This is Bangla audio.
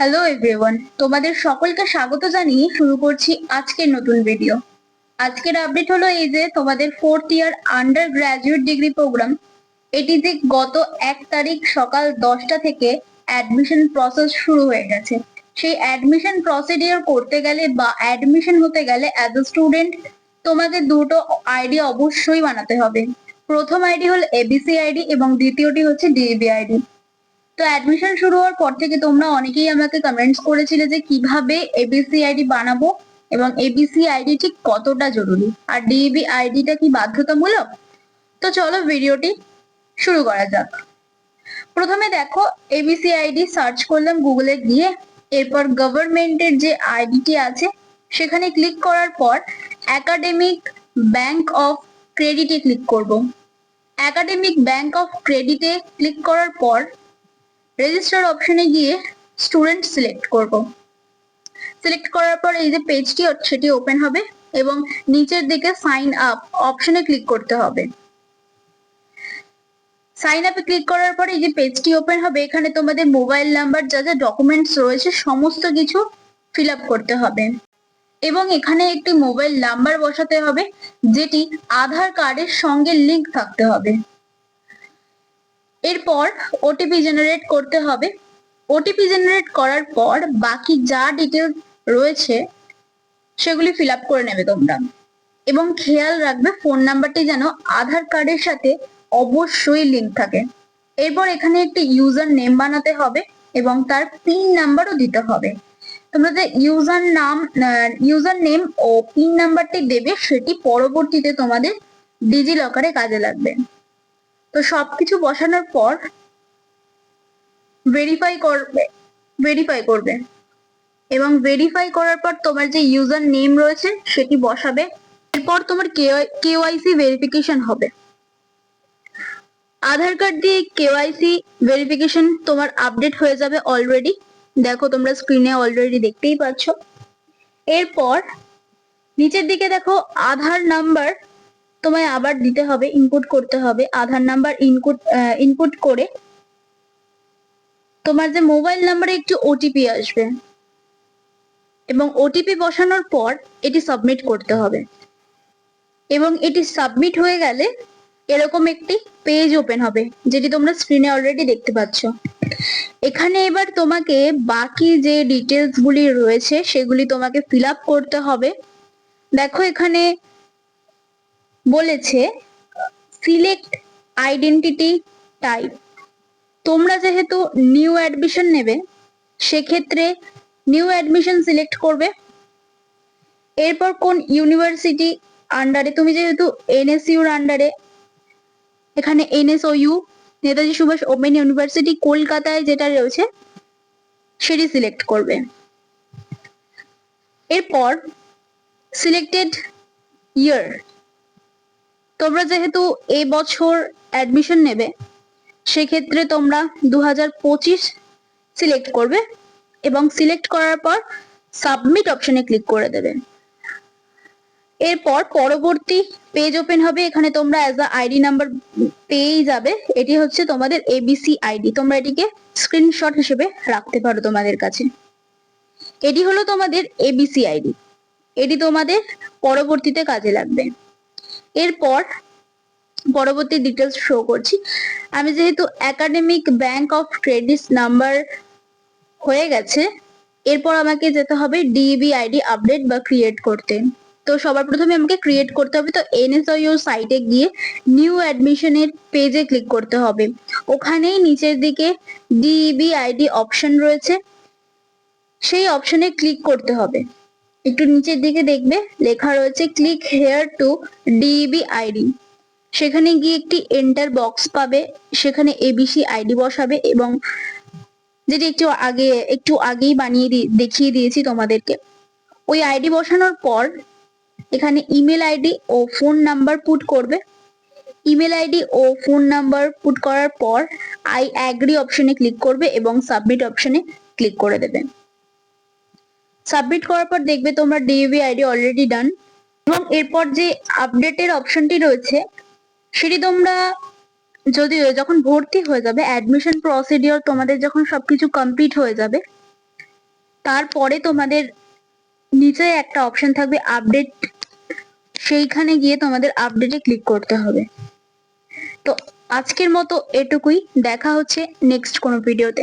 হ্যালো এভরিওয়ান তোমাদের সকলকে স্বাগত জানিয়ে শুরু করছি আজকের নতুন ভিডিও আজকের আপডেট হলো এই যে তোমাদের fourth year undergraduate degree programme এটি যে গত এক তারিখ সকাল দশটা থেকে অ্যাডমিশন প্রসেস শুরু হয়ে গেছে। সেই অ্যাডমিশন প্রসিডিওর করতে গেলে বা অ্যাডমিশন হতে গেলে অ্যাজ এ স্টুডেন্ট তোমাদের দুটো আইডি অবশ্যই বানাতে হবে। প্রথম আইডি হল এবিসি আইডি এবং দ্বিতীয়টি হচ্ছে ডিএবি আইডি তো অ্যাডমিশন শুরু হওয়ার পর থেকে তোমরা অনেকেই আমাকে কমেন্টস করেছিলে যে কীভাবে এবিসি আইডি বানাবো এবং এবিসি আইডি ঠিক কতটা জরুরি? আর ডিবি আইডিটা কি বাধ্যতামূলক? তো চলো ভিডিওটি শুরু করা যাক। প্রথমে দেখো এবিসি আইডি সার্চ করলাম গুগলে গিয়ে, এরপর গভর্নমেন্টের যে আইডিটি আছে, সেখানে ক্লিক করার পর একাডেমিক ব্যাংক অফ ক্রেডিটে ক্লিক করব। একাডেমিক ব্যাংক অফ ক্রেডিটে ক্লিক করার পর রেজিস্টার অপশনে গিয়ে স্টুডেন্ট সিলেক্ট করব। সিলেক্ট করার পর এই যে পেজটি সেটি ওপেন হবে এবং নিচের দিকে সাইন আপ অপশনে ক্লিক করতে হবে। সাইন আপে ক্লিক করার পর এই যে পেজটি ওপেন হবে, এখানে তোমাদের মোবাইল নাম্বার যা যা ডকুমেন্টস রয়েছে, সমস্ত কিছু ফিল আপ করতে হবে। এবং এখানে একটি মোবাইল নাম্বার বসাতে হবে, যেটি আধার কার্ডের সঙ্গে লিংক থাকতে হবে। এরপর ওটিপি জেনারেট করতে হবে। ওটিপি জেনারেট করার পর বাকি যা ডিটেলস রয়েছে, সেগুলি ফিল আপ করে নেবে তোমরা। এবং খেয়াল রাখবে ফোন নাম্বারটি যেন আধার কার্ডের সাথে অবশ্যই লিংক থাকে। এরপর এখানে একটি ইউজার নেম বানাতে হবে এবং তার পিন নাম্বারও দিতে হবে। তোমরা যে ইউজার নাম ইউজার নেম ও পিন নাম্বারটি দেবে, সেটি পরবর্তীতে তোমাদের ডিজি লকারে কাজে লাগবে। তো সবকিছু বসানোর পর ভেরিফাই করবে ভেরিফাই করবে। এবং ভেরিফাই করার পর তোমার যে ইউজার নেম রয়েছে, সেটি বসাবে। এরপর তোমার কেওয়াইসি ভেরিফিকেশন হবে। আধার কার্ড দিয়ে কেওয়াইসি ভেরিফিকেশন তোমার আপডেট হয়ে যাবে অলরেডি দেখো তোমরা স্ক্রিনে অলরেডি দেখতেই পাচ্ছ। এরপর নিচের দিকে দেখো, আধার নাম্বার তোমায় আবার দিতে হবে ইনপুট করতে হবে, আধার নাম্বার ইনপুট ইনপুট করে তোমার যে মোবাইল নাম্বারে একটি ওটিপি আসবে। এবং ওটিপি বসানোর পর এটি সাবমিট করতে হবে। এবং এটি সাবমিট হয়ে গেলে এরকম একটি পেজ ওপেন হবে, যেটি তোমরা স্ক্রিনে অলরেডি দেখতে পাচ্ছ। এখানে এবার তোমাকে বাকি যে ডিটেলস গুলি রয়েছে, সেগুলি তোমাকে ফিল আপ করতে হবে। দেখো এখানে বলেছে সিলেক্ট আইডেন্টিটি টাইপ তোমরা যেহেতু নিউ অ্যাডমিশন নেবে, সেক্ষেত্রে নিউ অ্যাডমিশন সিলেক্ট করবে। এরপর কোন ইউনিভার্সিটি আন্ডারে তুমি যেহেতু এনএসইউর আন্ডারে এখানে NSOU Netaji Subhas Open University কলকাতায় যেটা রয়েছে, সেটি সিলেক্ট করবে। এরপর সিলেক্টেড ইয়ার তোমরা যেহেতু এ বছর অ্যাডমিশন নেবে, সেক্ষেত্রে তোমরা দু হাজার পঁচিশ সিলেক্ট করবে এবং সিলেক্ট করার পর সাবমিট অপশনে ক্লিক করে দেবে। এরপর পরবর্তী পেজ ওপেন হবে, এখানে তোমরা অ্যাজ আ আইডি নাম্বার পেয়েই যাবে। এটি হচ্ছে তোমাদের এবিসি আইডি তোমরা এটিকে স্ক্রিনশট হিসেবে রাখতে পারো তোমাদের কাছে। এটি হলো তোমাদের এবিসি আইডি এটি তোমাদের পরবর্তীতে কাজে লাগবে। এরপর পরবর্তী ডিটেলস শো করছি। আমি যেহেতু academic bank of credit number হয়ে গেছে, এরপর আমাকে যেতে হবে ডিবি আইডি আপডেট বা ক্রিয়েট করতে। তো সবার প্রথমে আমাকে ক্রিয়েট করতে হবে, তো এনএসআইও সাইটে গিয়ে নিউ অ্যাডমিশনের পেজে ক্লিক করতে হবে। ওখানেই নিচের দিকে ডিবি আইডি অপশন রয়েছে, সেই অপশনে ক্লিক করতে হবে। একটু নিচের দিকে দেখবে, লেখা রয়েছে click here to DB ID সেখানে গিয়ে একটি এন্টার বক্স পাবে, সেখানে এবিসি আইডি বসাবে এবং যেটি একটু আগে, একটু আগেই বানিয়ে দেখিয়ে দিয়েছি তোমাদেরকে। ওই আইডি বসানোর পর এখানে ইমেল আইডি ও ফোন নাম্বার পুট করবে। ইমেল আইডি ও ফোন নাম্বার পুট করার পর আই অ্যাগ্রি অপশনে ক্লিক করবে এবং সাবমিট অপশনে ক্লিক করে দেবে। সাবমিট করার পর দেখবে তোমরা ডিবি আইডি অলরেডি ডান এবং এরপর যে আপডেটের অপশনটি রয়েছে, সেটি তোমরা যদি, যখন ভর্তি হয়ে যাবে অ্যাডমিশন প্রসিডিওর তোমাদের যখন সবকিছু কমপ্লিট হয়ে যাবে, তারপরে তোমাদের নিচে একটা অপশন থাকবে আপডেট সেইখানে গিয়ে তোমাদের আপডেটে ক্লিক করতে হবে। তো আজকের মতো এটুকুই, দেখা হচ্ছে নেক্সট কোনো ভিডিওতে